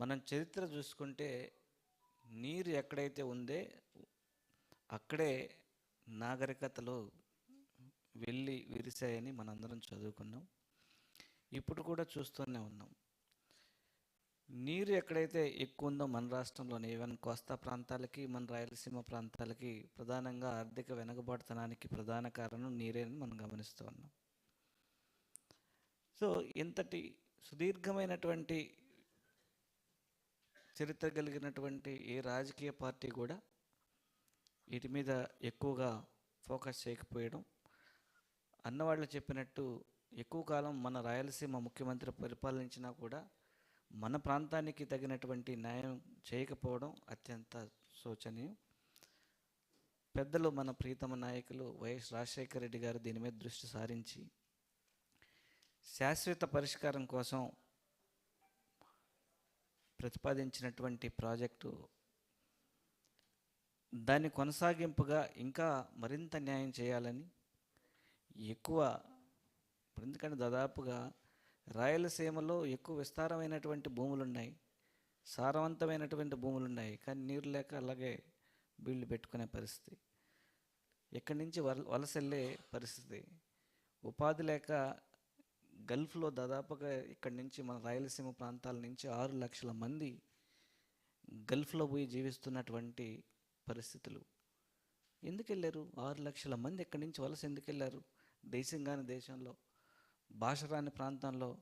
మనం చరిత్ర చూసుకుంటే నీరు ఎక్కడైతే ఉందే అక్కడే నాగరికతలు వెళ్ళి విరిశాయని మనందరం చదువుకున్నాం. ఇప్పుడు కూడా చూస్తూనే ఉన్నాం. నీరు ఎక్కడైతే ఎక్కువ ఉందో మన రాష్ట్రంలోనే ఈవెన్ కోస్తా ప్రాంతాలకి మన రాయలసీమ ప్రాంతాలకి ప్రధానంగా ఆర్థిక వెనుకబాటుతనానికి ప్రధాన కారణం నీరేని మనం గమనిస్తూ ఉన్నాం. సో ఇంతటి సుదీర్ఘమైనటువంటి చరిత్ర కలిగినటువంటి ఏ రాజకీయ పార్టీ కూడా వీటి మీద ఎక్కువగా ఫోకస్ చేయకపోయడం అన్నవాళ్ళు చెప్పినట్టు ఎక్కువ కాలం మన రాయలసీమ ముఖ్యమంత్రి పరిపాలించినా కూడా మన ప్రాంతానికి తగినటువంటి న్యాయం చేయకపోవడం అత్యంత శోచనీయం. పెద్దలు మన ప్రీతమ నాయకులు వైఎస్ రాజశేఖర రెడ్డి గారు దీని మీద దృష్టి సారించి శాశ్వత పరిష్కారం కోసం ప్రతిపాదించినటువంటి ప్రాజెక్టు. దాన్ని కొనసాగింపుగా ఇంకా మరింత న్యాయం చేయాలని ఎక్కువ ఇప్పుడు ఎందుకంటే దాదాపుగా రాయలసీమలో ఎక్కువ విస్తారమైనటువంటి భూములు ఉన్నాయి సారవంతమైనటువంటి భూములు ఉన్నాయి కానీ నీరు లేక అలాగే బిల్లు పెట్టుకునే పరిస్థితి. ఎక్కడి నుంచి వల వలస వెళ్ళే పరిస్థితి. ఉపాధి లేక గల్ఫ్లో దాదాపుగా ఇక్కడి నుంచి మన రాయలసీమ ప్రాంతాల నుంచి ఆరు లక్షల మంది గల్ఫ్లో పోయి జీవిస్తున్నటువంటి పరిస్థితులు. ఎందుకు వెళ్ళారు? ఆరు లక్షల మంది ఎక్కడి నుంచి వలస ఎందుకు వెళ్ళారు? దేశం కాని దేశంలో భాష రాని ప్రాంతంలో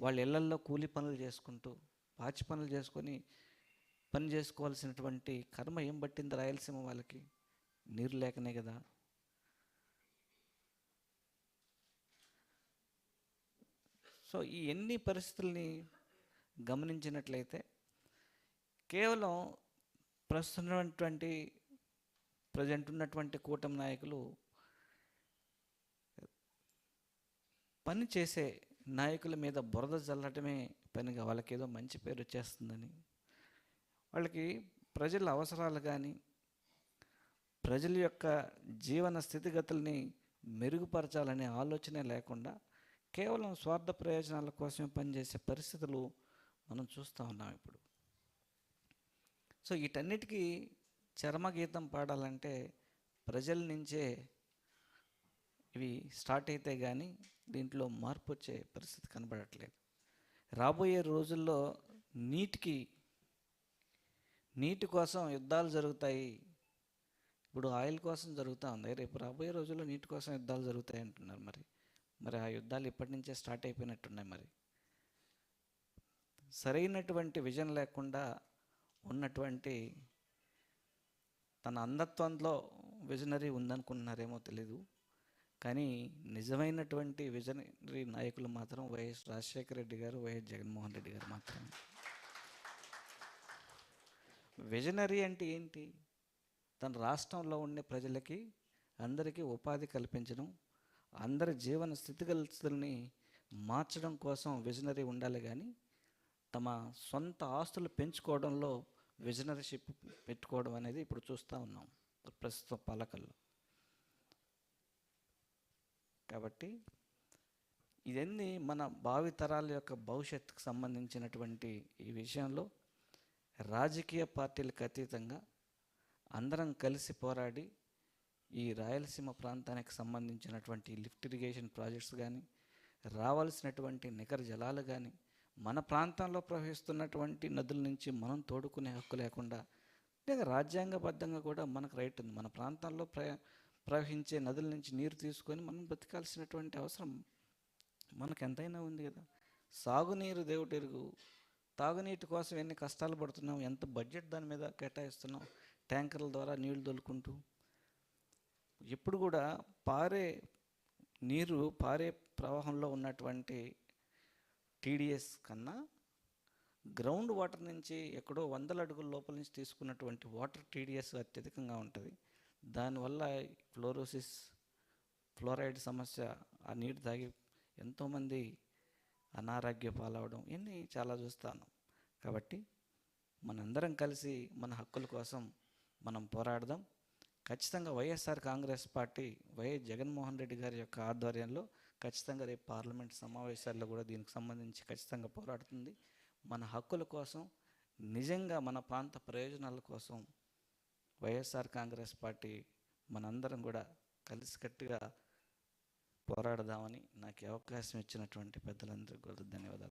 వాళ్ళ ఇళ్ళల్లో కూలి పనులు చేసుకుంటూ పాచి పనులు చేసుకొని పని చేసుకోవాల్సినటువంటి కర్మ ఏం పట్టింది రాయలసీమ వాళ్ళకి? నీరు లేకనే కదా. సో ఈ ఎన్ని పరిస్థితుల్ని గమనించినట్లయితే కేవలం ప్రస్తుతం ప్రజెంట్ ఉన్నటువంటి కూటమి నాయకులు పని చేసే నాయకుల మీద బురద చల్లటమే పనిగా వాళ్ళకి ఏదో మంచి పేరు వచ్చేస్తుందని. వాళ్ళకి ప్రజల అవసరాలు కానీ ప్రజల యొక్క జీవన స్థితిగతుల్ని మెరుగుపరచాలనే ఆలోచనే లేకుండా కేవలం స్వార్థ ప్రయోజనాల కోసమే పనిచేసే పరిస్థితులు మనం చూస్తూ ఉన్నాం ఇప్పుడు. సో వీటన్నిటికీ చర్మగీతం పాడాలంటే ప్రజల నుంచే ఇవి స్టార్ట్ అయితే కానీ దీంట్లో మార్పు వచ్చే పరిస్థితి కనబడట్లేదు. రాబోయే రోజుల్లో నీటికి నీటి కోసం యుద్ధాలు జరుగుతాయి. ఇప్పుడు ఆయిల్ కోసం జరుగుతూ ఉంది. రేపు రాబోయే రోజుల్లో నీటి కోసం యుద్ధాలు జరుగుతాయి అంటున్నారు మరి. మరి ఆ యుద్ధాలు ఇప్పటి నుంచే స్టార్ట్ అయిపోయినట్టున్నాయి మరి. సరైనటువంటి విజన్ లేకుండా ఉన్నటువంటి తన అంధత్వంలో విజనరీ ఉందనుకుంటున్నారేమో తెలీదు. కానీ నిజమైనటువంటి విజనరీ నాయకులు మాత్రం వైఎస్ రాజశేఖర రెడ్డి గారు వైఎస్ జగన్మోహన్ రెడ్డి గారు మాత్రమే. విజనరీ అంటే ఏంటి? తన రాష్ట్రంలో ఉండే ప్రజలకి అందరికీ ఉపాధి కల్పించడం అందరి జీవన స్థితిగతుల్ని మార్చడం కోసం విజనరీ ఉండాలి కానీ తమ సొంత ఆస్తులు పెంచుకోవడంలో విజనరీషిప్ పెట్టుకోవడం అనేది ఇప్పుడు చూస్తూ ఉన్నాం ప్రస్తుత పాలకల్లో. కాబట్టి ఇవన్నీ మన భావితరాల యొక్క భవిష్యత్తుకు సంబంధించినటువంటి ఈ విషయంలో రాజకీయ పార్టీలకు అతీతంగా అందరం కలిసి పోరాడి ఈ రాయలసీమ ప్రాంతానికి సంబంధించినటువంటి లిఫ్ట్ ఇరిగేషన్ ప్రాజెక్ట్స్ కానీ రావాల్సినటువంటి నికర జలాలు కానీ మన ప్రాంతంలో ప్రవహిస్తున్నటువంటి నదుల నుంచి మనం తోడుకునే హక్కు లేకుండా లేదా రాజ్యాంగబద్ధంగా కూడా మనకు రైట్ ఉంది. మన ప్రాంతాల్లో ప్ర ప్రవహించే నదుల నుంచి నీరు తీసుకొని మనం బతకాల్సినటువంటి అవసరం మనకు ఎంతైనా ఉంది కదా. సాగునీరు దేవుటెరుగు తాగునీటి కోసం ఎన్ని కష్టాలు పడుతున్నాం ఎంత బడ్జెట్ దాని మీద కేటాయిస్తున్నాం ట్యాంకర్ల ద్వారా నీళ్ళు దొలుకుంటూ ఎప్పుడు కూడా పారే నీరు పారే ప్రవాహంలో ఉన్నటువంటి టీడీఎస్ కన్నా గ్రౌండ్ వాటర్ నుంచి ఎక్కడో వందల అడుగుల లోపల నుంచి తీసుకున్నటువంటి వాటర్ టీడీఎస్ అత్యధికంగా ఉంటుంది. దానివల్ల ఫ్లోరోసిస్ ఫ్లోరైడ్ సమస్య ఆ నీరు తాగి ఎంతోమంది అనారోగ్య పాలవడం ఇవన్నీ చాలా చూస్తాను. కాబట్టి మనందరం కలిసి మన హక్కుల కోసం మనం పోరాడదాం. ఖచ్చితంగా YSR Congress party YS Jaganmohan Reddy గారి యొక్క ఆధ్వర్యంలో ఖచ్చితంగా రేపు పార్లమెంట్ సమావేశాల్లో కూడా దీనికి సంబంధించి ఖచ్చితంగా పోరాడుతుంది. మన హక్కుల కోసం నిజంగా మన ప్రాంత ప్రయోజనాల కోసం వైఎస్ఆర్ కాంగ్రెస్ పార్టీ మనందరం కూడా కలిసికట్టుగా పోరాడదామని నాకు అవకాశం ఇచ్చినటువంటి పెద్దలందరికీ కూడా ధన్యవాదాలు.